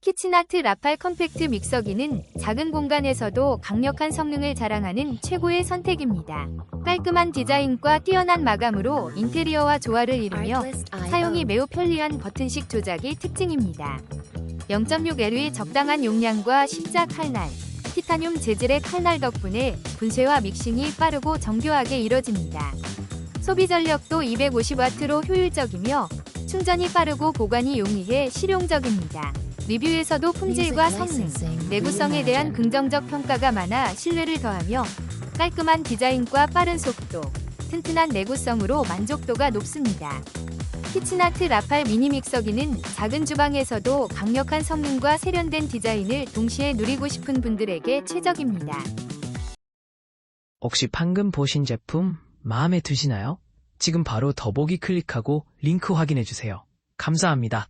키친아트 라팔 컴팩트 믹서기는 작은 공간에서도 강력한 성능을 자랑하는 최고의 선택입니다. 깔끔한 디자인과 뛰어난 마감으로 인테리어와 조화를 이루며 사용이 매우 편리한 버튼식 조작이 특징입니다. 0.6L의 적당한 용량과 십자 칼날, 티타늄 재질의 칼날 덕분에 분쇄와 믹싱이 빠르고 정교하게 이뤄집니다. 소비 전력도 250W로 효율적이며 충전이 빠르고 보관이 용이해 실용적입니다. 리뷰에서도 품질과 성능, 내구성에 대한 긍정적 평가가 많아 신뢰를 더하며 깔끔한 디자인과 빠른 속도, 튼튼한 내구성으로 만족도가 높습니다. 키친아트 라팔 미니 믹서기는 작은 주방에서도 강력한 성능과 세련된 디자인을 동시에 누리고 싶은 분들에게 최적입니다. 혹시 방금 보신 제품 마음에 드시나요? 지금 바로 더보기 클릭하고 링크 확인해주세요. 감사합니다.